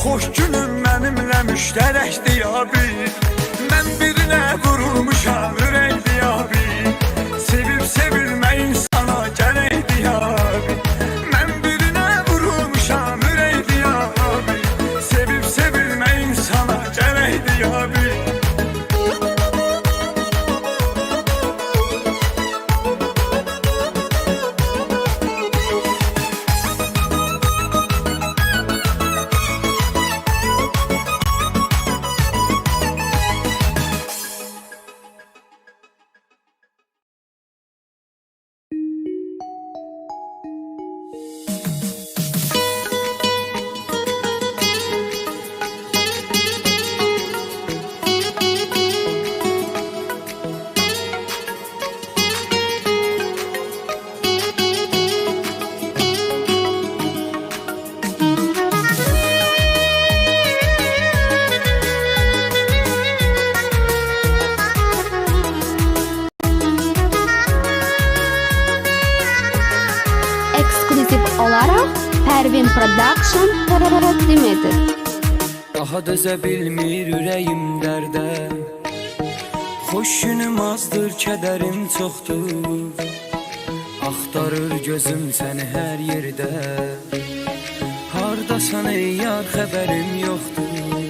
xoş günüm mənimlə müştərəkdir abi Ekskluzif olarak Pervin Production təqdim edir. Daha dözə bilmir ürəyim dərdə Xoş günüm azdır, kədərim çoxdur. Axtarır gözüm səni hər yerdə. Hardasan ey yar, xəbərim yoxdur